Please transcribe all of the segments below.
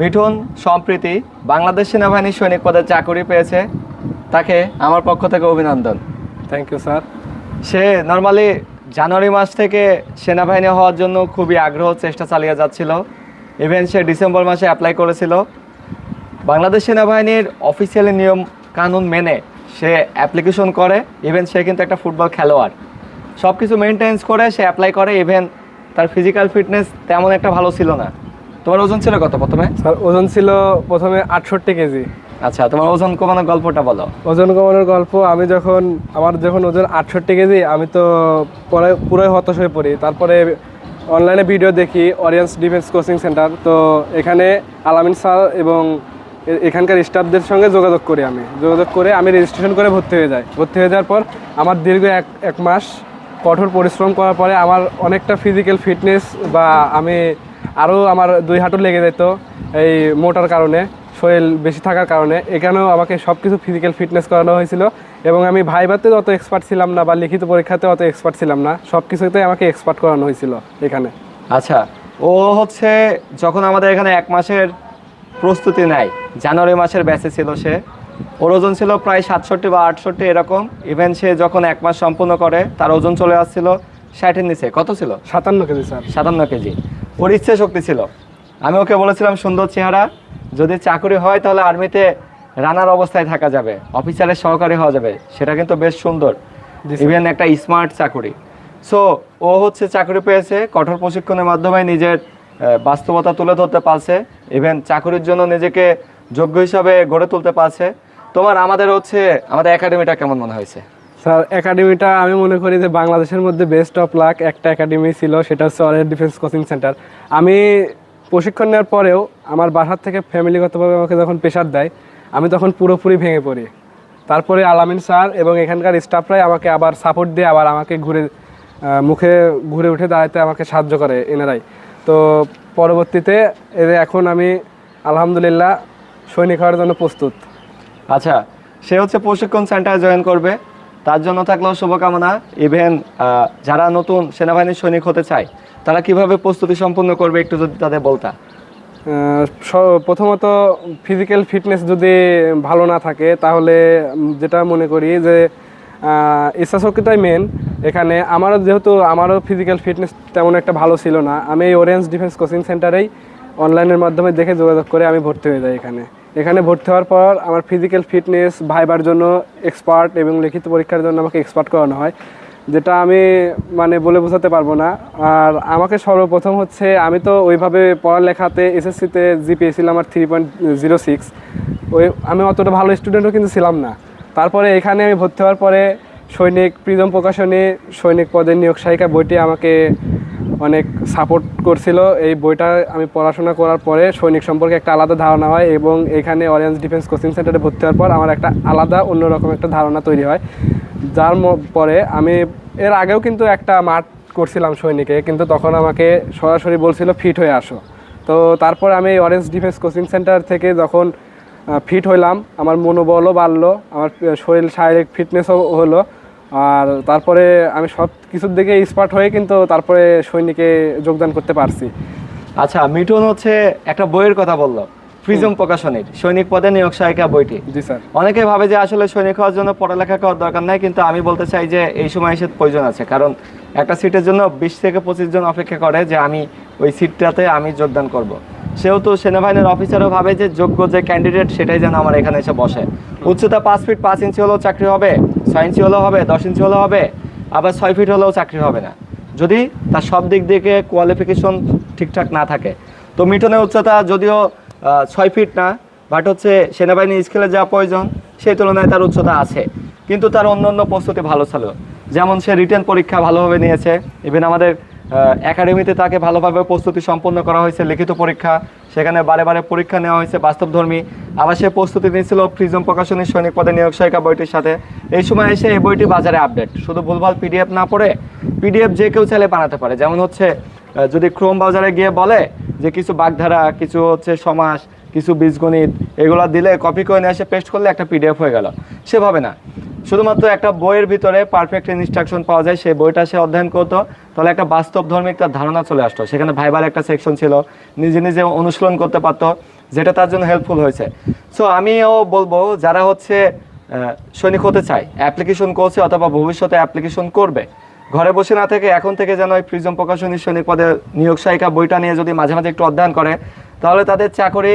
মিঠুন সম্প্রীতি বাংলাদেশ সেনাবাহিনীর সৈনিক পদে চাকরি পেয়েছে। তাকে আমার পক্ষ থেকে অভিনন্দন। থ্যাংক ইউ স্যার সে নর্মালি জানুয়ারি মাস থেকে সেনাবাহিনী হওয়ার জন্য খুবই আগ্রহ চেষ্টা চালিয়ে যাচ্ছিল। ইভেন সে ডিসেম্বর মাসে অ্যাপ্লাই করেছিল। বাংলাদেশ সেনাবাহিনীর অফিসিয়ালি নিয়ম কানুন মেনে সে অ্যাপ্লিকেশন করে। ইভেন সে কিন্তু একটা ফুটবল খেলোয়াড়। সব কিছু মেনটেন্স করে সে অ্যাপ্লাই করে। ইভেন তার ফিজিক্যাল ফিটনেস তেমন একটা ভালো ছিল না। তোমার ওজন ছিল কত প্রথমে? স্যার ওজন ছিল প্রথমে আটষট্টি কেজি। আচ্ছা তোমার ওজন কমানোর গল্পটা বলো। ওজন কমানোর গল্প আমি যখন আমার যখন ওজন আটষট্টি কেজি আমি তো পরে পুরোই হতাশ হয়ে পড়ি। তারপরে অনলাইনে ভিডিও দেখি অরিয়েন্স ডিফেন্স কোচিং সেন্টার তো এখানে আলামিন স্যার এবং এখানকার স্টাফদের সঙ্গে যোগাযোগ করি আমি। যোগাযোগ করে আমি রেজিস্ট্রেশন করে ভর্তি হয়ে যাই। ভর্তি হয়ে যাওয়ার পর আমার দীর্ঘ এক এক মাস কঠোর পরিশ্রম করার পরে আমার অনেকটা ফিজিক্যাল ফিটনেস বা আমি আরও আমার দুই হাঁটু লেগে যেত এই মোটার কারণে শরীর বেশি থাকার কারণে। এখানেও আমাকে সব কিছু ফিজিক্যাল ফিটনেস করানো হয়েছিল এবং আমি ভাইবাতে অত এক্সপার্ট ছিলাম না বা লিখিত পরীক্ষাতে অত এক্সপার্ট ছিলাম না সব কিছুতেই আমাকে এক্সপার্ট করানো হয়েছিল এখানে। আচ্ছা ও হচ্ছে যখন আমাদের এখানে এক মাসের প্রস্তুতি নেয় জানুয়ারি মাসের ব্যাচে ছিল সে ওর ওজন ছিল প্রায় সাতষট্টি বা আটষট্টি এরকম। ইভেন সে যখন এক মাস সম্পূর্ণ করে তার ওজন চলে আসছিল ষাটের নিচে। কত ছিল? সাতান্ন কেজি স্যার। সাতান্ন কেজি। ওর ইচ্ছে শক্তি ছিল। আমি ওকে বলেছিলাম সুন্দর চেহারা যদি চাকরি হয় তাহলে আর্মিতে রানার অবস্থায় থাকা যাবে অফিসারের সহকারী হওয়া যাবে সেটা কিন্তু বেশ সুন্দর। ইভেন একটা স্মার্ট চাকরি। সো ও হচ্ছে চাকরি পেয়েছে কঠোর প্রশিক্ষণের মাধ্যমে নিজের বাস্তবতা তুলে ধরতে পারছে ইভেন চাকরির জন্য নিজেকে যোগ্য হিসাবে গড়ে তুলতে পারছে। তোমার আমাদের হচ্ছে আমাদের একাডেমিটা কেমন মনে হয়েছে? স্যার একাডেমিটা আমি মনে করি যে বাংলাদেশের মধ্যে বেস্ট অফ লাক একটা একাডেমি ছিল, সেটা হচ্ছে অরের ডিফেন্স কোচিং সেন্টার আমি প্রশিক্ষণ নেওয়ার পরেও আমার বাসার থেকে ফ্যামিলিগতভাবে আমাকে যখন প্রেশার দেয়, আমি তখন পুরোপুরি ভেঙে পড়ি। তারপরে আলামিন স্যার এবং এখানকার স্টাফরাই আমাকে আবার সাপোর্ট দিয়ে আবার আমাকে ঘুরে মুখে ঘুরে উঠে দাঁড়াতে আমাকে সাহায্য করে এনারাই। তো পরবর্তীতে এদের এখন আমি আলহামদুলিল্লাহ সৈনিক হওয়ার জন্য প্রস্তুত। আচ্ছা সে হচ্ছে প্রশিক্ষণ সেন্টার জয়েন করবে। তার জন্য থাকলেও শুভকামনা। ইভেন যারা নতুন সেনাবাহিনীর সৈনিক হতে চায়, তারা কীভাবে প্রস্তুতি সম্পন্ন করবে একটু যদি তাদের বলতা? প্রথমত ফিজিক্যাল ফিটনেস যদি ভালো না থাকে, তাহলে যেটা মনে করি যে ইচ্ছাশক্তিটাই মেন এখানে আমারও যেহেতু, আমারও ফিজিক্যাল ফিটনেস তেমন একটা ভালো ছিল না। আমি এই অরেঞ্জ ডিফেন্স কোচিং সেন্টারেই অনলাইনের মাধ্যমে দেখে যোগাযোগ করে আমি ভর্তি হয়ে যাই এখানে। এখানে ভর্তি হওয়ার পর আমার ফিজিক্যাল ফিটনেস ভাইবার জন্য এক্সপার্ট এবং লিখিত পরীক্ষার জন্য আমাকে এক্সপার্ট করানো হয়, যেটা আমি মানে বলে বোঝাতে পারব না। আর আমাকে সর্বপ্রথম হচ্ছে আমি তো ওইভাবে পড়ালেখাতে এসএসসিতে জি পেয়েছিলাম আমার থ্রি পয়েন্ট জিরো সিক্স ওই আমি অতটা ভালো স্টুডেন্টও কিন্তু ছিলাম না। তারপরে এখানে আমি ভর্তি হওয়ার পরে সৈনিক, প্রিজম প্রকাশনী, সৈনিক পদের নিয়োগ সহায়িকা বইটি আমাকে অনেক সাপোর্ট করছিল। এই বইটা আমি পড়াশোনা করার পরে সৈনিক সম্পর্কে একটা আলাদা ধারণা হয় এবং এখানে অরেঞ্জ ডিফেন্স কোচিং সেন্টারে ভর্তি হওয়ার পর আমার একটা আলাদা, অন্যরকম একটা ধারণা তৈরি হয়। যার পরে আমি এর আগেও কিন্তু একটা মাঠ করছিলাম সৈনিকে, কিন্তু তখন আমাকে সরাসরি বলছিল ফিট হয়ে আসো। তো তারপরে আমি এই অরেঞ্জ ডিফেন্স কোচিং সেন্টার থেকে যখন ফিট হইলাম, আমার মনোবলও বাড়লো, আমার শরীর, শারীরিক ফিটনেসও হলো। আর তারপরে আমি সব কিছুর দিকে স্পার্ট হয়ে কিন্তু তারপরে সৈনিকে যোগদান করতে পারছি। আচ্ছা মিঠুন হচ্ছে একটা বইয়ের কথা বলল প্রিজম প্রকাশনীর সৈনিক পদে নিয়োগ সহায়িকা বইটি। জি স্যার। অনেকে ভাবে যে আসলে সৈনিক হওয়ার জন্য পড়ালেখা করার দরকার নাই কিন্তু আমি বলতে চাই যে এই সময় এসে প্রয়োজন আছে কারণ একটা সিটের জন্য বিশ থেকে পঁচিশ জন অপেক্ষা করে যে আমি ওই সিটটাতে আমি যোগদান করব। সেহেতু সেনাবাহিনীর অফিসারও ভাবে যে যোগ্য যে ক্যান্ডিডেট সেটাই যেন আমার এখানে এসে বসে। উচ্চতা পাঁচ ফিট পাঁচ ইঞ্চি হলেও চাকরি হবে, ছয় ইঞ্চি হলেও হবে, দশ ইঞ্চি হলেও হবে, আবার ছয় ফিট হলেও চাকরি হবে না। যদি তার সব দিক থেকে কোয়ালিফিকেশন ঠিকঠাক না থাকে। তো মিঠনের উচ্চতা যদিও ছয় ফিট না বাট হচ্ছে সেনাবাহিনী স্কেলে যা প্রয়োজন, সেই তুলনায় তার উচ্চতা আছে। কিন্তু তার অন্য অন্য প্রস্তুতি ভালো ছিল। যেমন সে রিটেন পরীক্ষা ভালোভাবে নিয়েছে ইভেন আমাদের একাডেমিতে তাকে ভালোভাবে প্রস্তুতি সম্পন্ন করা হয়েছে, লিখিত পরীক্ষা। সেখানে বারে বারে পরীক্ষা নেওয়া হয়েছে বাস্তবধর্মী। আবার সে প্রস্তুতি নিয়েছিল প্রিজম প্রকাশনীর সৈনিক পদে নিয়োগ সহায়িকা বইটির সাথে। এই সময় এসে এই বইটি বাজারে আপডেট শুধু ভুলভাল পিডিএফ না পড়ে পিডিএফ যে কেউ চাইলে বানাতে পারে। যেমন হচ্ছে যদি ক্রোম বাজারে গিয়ে বলে যে, কিছু বাগধারা, কিছু হচ্ছে সমাস কিছু বীজগণিত, এগুলো দিলে কপি করে নিয়ে এসে পেস্ট করলে একটা পিডিএফ হয়ে গেল। সেভাবে না। শুধুমাত্র একটা বইয়ের ভিতরে পারফেক্ট ইনস্ট্রাকশন পাওয়া যায়, সেই বইটা সে অধ্যয়ন করতো। তাহলে একটা বাস্তব ধর্মিক তার ধারণা চলে আসতো। সেখানে ভাইবার একটা সেকশন ছিল, নিজে নিজে অনুশীলন করতে পারতো, যেটা তার জন্য হেল্পফুল হয়েছে। সো আমিও বলব, যারা হচ্ছে সৈনিক হতে চায় অ্যাপ্লিকেশন করছে অথবা ভবিষ্যতে অ্যাপ্লিকেশন করবে, ঘরে বসে না থেকে এখন থেকে যেন ওই প্রিজম প্রকাশনী সৈনিক পদে নিয়োগ সহায়িকা বইটা নিয়ে যদি মাঝে মাঝে একটু অধ্যয়ন করে, তাহলে তাদের চাকরি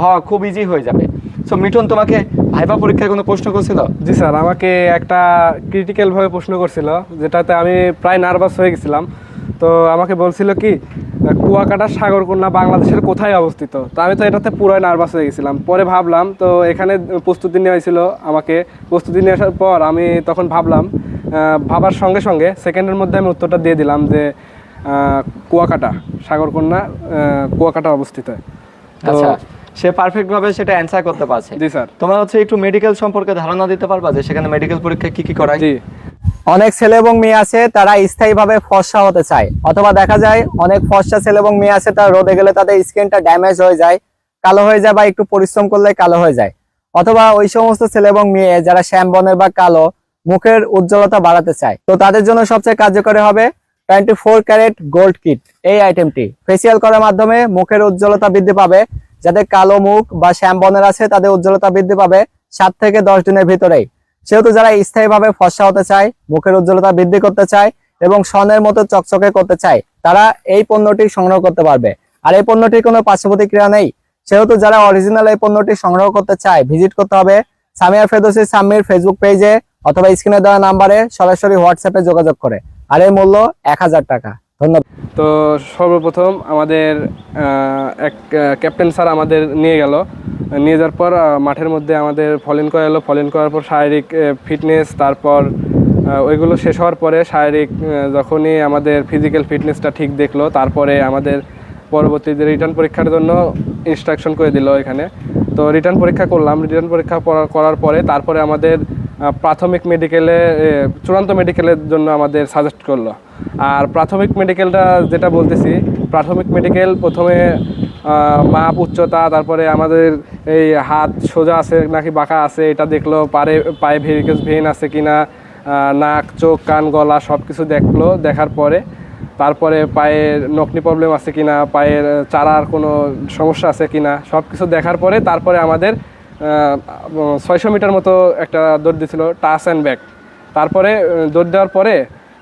হওয়া খুব ইজি হয়ে যাবে। সো মিঠুন তোমাকে ভাইবা পরীক্ষায় কোনো প্রশ্ন করছিল? জি স্যার আমাকে একটা ক্রিটিক্যাল ভাবে প্রশ্ন করছিল যেটাতে আমি প্রায় নার্ভাস হয়ে গেছিলাম। তো আমাকে বলছিল কি কুয়াকাটা সাগরকন্যা বাংলাদেশের কোথায় অবস্থিত? তো আমি তো এটাতে পুরো নার্ভাস হয়ে গেছিলাম। পরে ভাবলাম তো এখানে প্রস্তুতি নেওয়া হয়েছিল আমাকে। প্রস্তুতি নিয়ে আসার পর আমি তখন ভাবলাম ভাবার সঙ্গে সঙ্গে সেকেন্ডের মধ্যে আমি উত্তরটা দিয়ে দিলাম যে কুয়াকাটা সাগরকন্যা কুয়াকাটা অবস্থিত। আচ্ছা। সে পারফেক্ট ভাবে সেটা অ্যান্সার করতে পারছে। জি স্যার। তোমার হচ্ছে একটু মেডিকেল সম্পর্কে ধারণা দিতে পারবা যে সেখানে মেডিকেল পরীক্ষায় কি কি করায়? জি। অনেক ছেলে এবং মেয়ে আছে তারা স্থায়ীভাবে ফর্সা হতে চায়। অথবা দেখা যায় অনেক ফর্সা ছেলে এবং মেয়ে আছে তারা রোদে গেলে তাদের স্কিনটা ড্যামেজ হয়ে যায় কালো হয়ে যায় বা একটু পরিশ্রম করলে কালো হয়ে যায়। অথবা ওই সমস্ত ছেলে এবং মেয়ে যারা শ্যাম বর্ণের বা কালো মুখের উজ্জ্বলতা বাড়াতে চায়। তো তাদের জন্য সবচেয়ে কার্যকরী হবে twenty four carat gold kit এই আইটেমটি ফেসিয়াল করার মাধ্যমে মুখের উজ্জ্বলতা বৃদ্ধি পাবে। যাদের কালো মুখ বা শ্যাম বর্ণের আছে, তাদের উজ্জ্বলতা বৃদ্ধি পাবে সাত থেকে দশ দিনের ভিতরেই। সেহেতু যারা স্থায়ীভাবে ফর্সা হতে চায়, মুখের উজ্জ্বলতা বৃদ্ধি করতে চায় এবং স্বর্ণের মতো চকচকে করতে চায়, তারা এই পণ্যটি সংগ্রহ করতে পারবে। আর এই পণ্যটির কোনো পার্শ্ব প্রতিক্রিয়া নেই। সেহেতু যারা অরিজিনাল এই পণ্যটি সংগ্রহ করতে চায় ভিজিট করতে হবে সামিয়া ফেদোসি সাম্মির ফেসবুক পেজে অথবা স্ক্রিনে দেওয়া নাম্বারে সরাসরি হোয়াটসঅ্যাপে যোগাযোগ করে। আর এর মূল্য এক হাজার টাকা। ধন্যবাদ। তো সর্বপ্রথম আমাদের এক ক্যাপ্টেন স্যার আমাদের নিয়ে গেল। নিয়ে যাওয়ার পর মাঠের মধ্যে আমাদের ফলিন ফলেন করালো ফলেন করার পর শারীরিক ফিটনেস তারপর ওইগুলো শেষ হওয়ার পরে শারীরিক যখনই আমাদের ফিজিক্যাল ফিটনেসটা ঠিক দেখল, তারপরে আমাদের পরবর্তীতে রিটার্ন পরীক্ষার জন্য ইনস্ট্রাকশন করে দিল এখানে। তো রিটার্ন পরীক্ষা করলাম। রিটার্ন পরীক্ষা করার পরে তারপরে আমাদের প্রাথমিক মেডিকেলে চূড়ান্ত মেডিকেলের জন্য আমাদের সাজেস্ট করল। আর প্রাথমিক মেডিকেলটা যেটা বলতেছি, প্রাথমিক মেডিকেল প্রথমে মাপ, উচ্চতা, তারপরে আমাদের এই হাত সোজা আছে নাকি বাঁকা আছে, এটা দেখল, পারে, পায়ে ভেরিকেস ভেন আছে কি না নাক, চোখ, কান, গলা সব কিছু দেখল, দেখার পরে, তারপরে পায়ের নকনি প্রবলেম আছে কিনা, পায়ের চারার কোনো সমস্যা আছে কিনা সব কিছু দেখার পরে, তারপরে আমাদের ছয়শো মিটার মতো একটা দৌড় দিয়েছিল টাচ অ্যান্ড ব্যাক তারপরে দৌড় দেওয়ার পরে,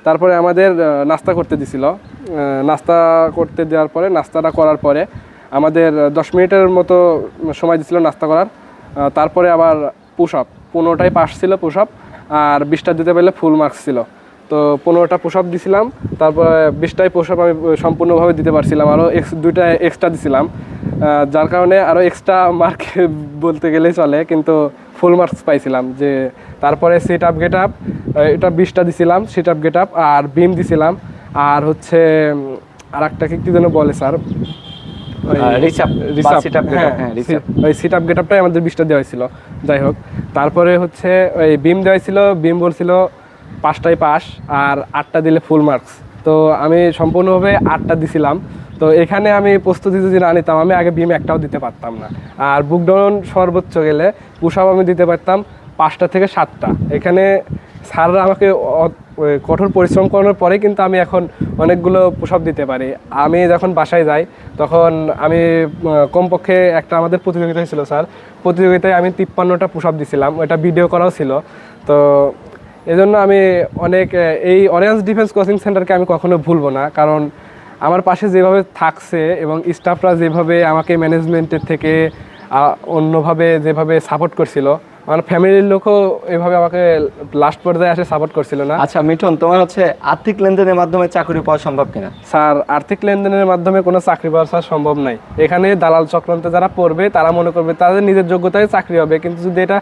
তারপরে আমাদের নাস্তা করতে দিছিল। নাস্তা করতে দেওয়ার পরে, নাস্তাটা করার পরে আমাদের দশ মিনিটের মতো সময় দিছিল নাস্তা করার। তারপরে আবার পুশ আপ পনেরোটাই পাস ছিল পুশ আপ আর বিশটা দিতে পারলে ফুল মার্কস ছিল। তো পনেরোটা পুশ আপ দিছিলাম, তারপরে বিশটাই পুশ আপ আমি সম্পূর্ণভাবে দিতে পারছিলাম আরও এক্স দুইটা এক্সট্রা দিছিলাম। যার কারণে আরও এক্সট্রা মার্ক বলতে গেলেই চলে কিন্তু ফুল মার্কস পাইছিলাম যে তারপরে সিট আপ গেট আপ এটা বিশটা দিছিলাম সিট আপ গেট আপ আর বিম দিছিলাম। আর হচ্ছে আর একটা কি যেন বলে স্যার। ওই সিট আপ গেট আপটাই আমাদের বিশটা দেওয়া হয়েছিল। যাই হোক তারপরে হচ্ছে ওই বিম দেওয়া হয়েছিল বিম বলছিল পাঁচটায় পাস আর আটটা দিলে ফুল মার্কস তো আমি সম্পূর্ণভাবে আটটা দিছিলাম। তো এখানে আমি প্রস্তুতি যদি না নিতাম, আমি আগে বিম একটাও দিতে পারতাম না। আর বুক ডাউন সর্বোচ্চ গেলে পুশ আপ আমি দিতে পারতাম পাঁচটা থেকে সাতটা। এখানে স্যাররা আমাকে কঠোর পরিশ্রম করানোর পরে কিন্তু আমি এখন অনেকগুলো পোশাক দিতে পারি। আমি যখন বাসায় যাই, তখন আমি কমপক্ষে একটা আমাদের প্রতিযোগিতা হয়েছিল স্যার। প্রতিযোগিতায় আমি তিপ্পান্নটা পোশাক দিছিলাম, ওটা ভিডিও করাও ছিল। তো এজন্য আমি অনেক এই অরেঞ্জ ডিফেন্স কোচিং সেন্টারকে আমি কখনো ভুলবো না। কারণ আমার পাশে যেভাবে থাকছে এবং স্টাফরা যেভাবে আমাকে ম্যানেজমেন্টের থেকে অন্যভাবে যেভাবে সাপোর্ট করছিল আমার ফ্যামিলির লোকও এভাবে আমাকে লাস্ট পর্যায়ে আসে সাপোর্ট করছিল না। আচ্ছা মিঠুন তোমার হচ্ছে আর্থিক লেনদেনের মাধ্যমে চাকরি পাওয়া সম্ভব কিনা? স্যার আর্থিক লেনদেনের মাধ্যমে কোনো চাকরি পাওয়া স্যার সম্ভব নাই। এখানে দালাল চক্রান্তে যারা পড়বে তারা মনে করবে তাদের নিজের যোগ্যতায় চাকরি হবে। কিন্তু যদি এটা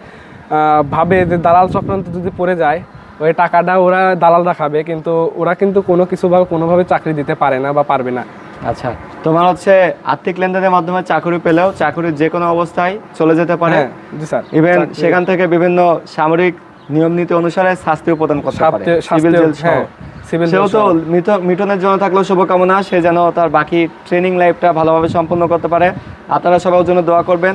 ভাবে যে দালাল চক্রান্ত যদি পড়ে যায় ওই টাকাটা ওরা দালালরা খাবে কিন্তু ওরা কিন্তু কোনো কিছু কিছুভাবে কোনোভাবে চাকরি দিতে পারে না বা পারবে না। আচ্ছা তোমার হচ্ছে আর্থিক লেনদেনের মাধ্যমে চাকরি পেলেও চাকরির যে কোনো অবস্থায় চলে যেতে পারে। হ্যাঁ জি স্যার। ইভেন সেখান থেকে বিভিন্ন সামরিক নিয়ম নীতি অনুসারে শাস্তিও প্রদান করতে পারে। Civil jail. হ্যাঁ, সেও তো মিটনের জন্য থাকলেও শুভকামনা সে যেন তার বাকি ট্রেনিং লাইফটা ভালোভাবে সম্পন্ন করতে পারে। আপনারা সবার জন্য দোয়া করবেন।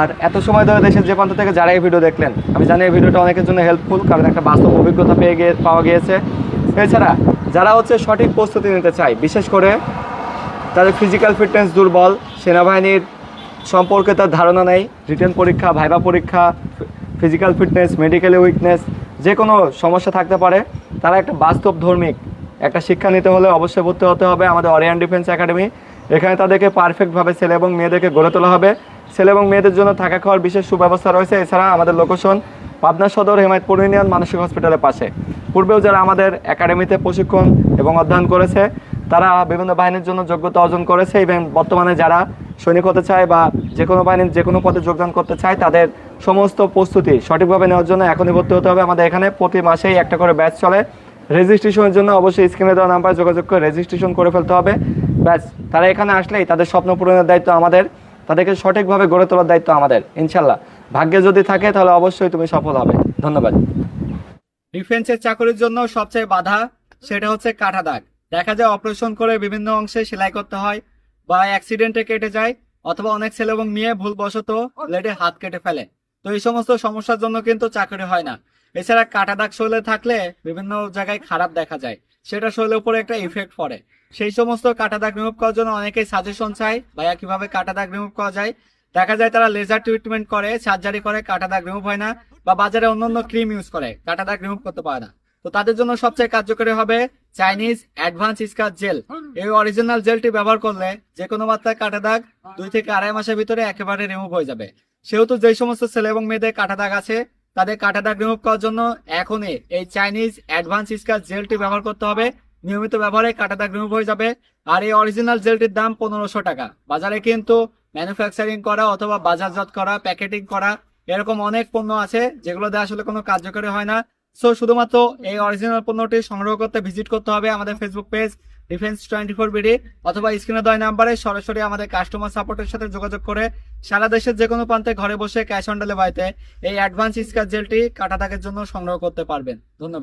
আর এত সময় ধরে দেশের যে প্রান্ত থেকে যারা এই ভিডিও দেখলেন আমি জানি এই ভিডিওটা অনেকের জন্য হেল্পফুল কারণ একটা বাস্তব অভিজ্ঞতা পেয়ে গিয়ে পাওয়া গিয়েছে। এছাড়া যারা হচ্ছে সঠিক প্রস্তুতি নিতে চায় বিশেষ করে তাদের ফিজিক্যাল ফিটনেস দুর্বল সেনাবাহিনীর সম্পর্কে তার ধারণা নেই রিটেন পরীক্ষা ভাইবা পরীক্ষা ফিজিক্যাল ফিটনেস মেডিকেল উইকনেস যে কোনো সমস্যা থাকতে পারে, তারা একটা বাস্তব ধর্মিক একটা শিক্ষা নিতে হলে অবশ্যই ভর্তি হতে হবে আমাদের অরিয়ান ডিফেন্স একাডেমি এখানে তাদেরকে পারফেক্টভাবে ছেলে এবং মেয়েদেরকে গড়ে তোলা হবে। ছেলে এবং মেয়েদের জন্য থাকা খাওয়ার বিশেষ সুব্যবস্থা রয়েছে। এছাড়া আমাদের লোকেশন পাবনা সদর, হেমায়তপুর ইউনিয়ন, মানসিক হসপিটালের পাশে। পূর্বেও যারা আমাদের একাডেমিতে প্রশিক্ষণ এবং অধ্যয়ন করেছে, তারা বিভিন্ন বাহিনীর জন্য যোগ্যতা অর্জন করেছে। এবং বর্তমানে যারা সৈনিক হতে চায় বা যে কোনো বাহিনীর যে কোনো পদে যোগদান করতে চায়, তাদের সমস্ত প্রস্তুতি সঠিকভাবে নেওয়ার জন্য এখনই ভর্তি হতে হবে। আমাদের এখানে প্রতি মাসেই একটা করে ব্যাচ চলে। রেজিস্ট্রেশনের জন্য অবশ্যই স্ক্রিনে দেওয়া নাম্বারে যোগাযোগ করে রেজিস্ট্রেশন করে ফেলতে হবে। ব্যাস, তারা এখানে আসলেই তাদের স্বপ্ন পূরণের দায়িত্ব আমাদের। তাদেরকে সঠিকভাবে গড়ে তোলার দায়িত্ব আমাদের ইনশাল্লাহ ভাগ্যে যদি থাকে, তাহলে অবশ্যই তুমি সফল হবে। ধন্যবাদ। ডিফেন্সের চাকরির জন্য সবচেয়ে বাধা, সেটা হচ্ছে কাটা দাগ। দেখা যায় অপারেশন করে বিভিন্ন অংশে সেলাই করতে হয়। বা অ্যাক্সিডেন্টে কেটে যায় অথবা অনেক ছেলে এবং মেয়ে ভুলবশত ব্লেডে হাত কেটে ফেলে। তো এই সমস্ত সমস্যার জন্য কিন্তু চাকরি হয় না। এছাড়া কাটা দাগ শরীরে থাকলে বিভিন্ন জায়গায় খারাপ দেখা যায়। সেটা শরীরের উপরে একটা ইফেক্ট পড়ে। সেই সমস্ত কাটা দাগ রিমুভ করার জন্য অনেকেই সাজেশন চায় ভাইয়া কীভাবে কাটা দাগ রিমুভ করা যায়? দেখা যায় তারা লেজার ট্রিটমেন্ট করে সার্জারি করে কাটা দাগ রিমুভ হয় না বা বাজারে অন্যান্য ক্রিম ইউজ করে কাটা দাগ রিমুভ করতে পারে না। তো তাদের জন্য সবচেয়ে কার্যকরী হবে চাইনিজ অ্যাডভান্স স্কার জেল। এই অরিজিনাল জেলটি ব্যবহার করলে যে কোনো মাত্রায় কাটা দাগ দুই থেকে আড়াই মাসের ভিতরে একেবারে রিমুভ হয়ে যাবে। সেহেতু যে সমস্ত ছেলে এবং মেয়েদের কাটা দাগ আছে, তাদের কাটা দাগ রিমুভ করার জন্য এখনই এই চাইনিজ অ্যাডভান্স স্কার জেলটি ব্যবহার করতে হবে। নিয়মিত ব্যবহারে কাটা দাগ রিমুভ হয়ে যাবে। আর এই অরিজিনাল জেলটির দাম পনেরোশো টাকা। বাজারে কিন্তু ম্যানুফ্যাকচারিং করা অথবা বাজারজাত করা প্যাকেটিং করা, এরকম অনেক পণ্য আছে যেগুলোতে আসলে কোনো কার্যকরী হয় না। সো শুধুমাত্র এই অরিজিনাল পণ্যটি সংগ্রহ করতে ভিজিট করতে হবে আমাদের Facebook page Defence twenty four BD অথবা স্ক্রিনে দয় নাম্বারে সরাসরি আমাদের কাস্টমার সাপোর্টের সাথে যোগাযোগ করে সারা দেশের যে কোনো প্রান্তে ঘরে বসে ক্যাশ অন ডেলিভারিতে এই অ্যাডভান্স স্কার জেলটি কাটা দাগের জন্য সংগ্রহ করতে পারবেন। ধন্যবাদ।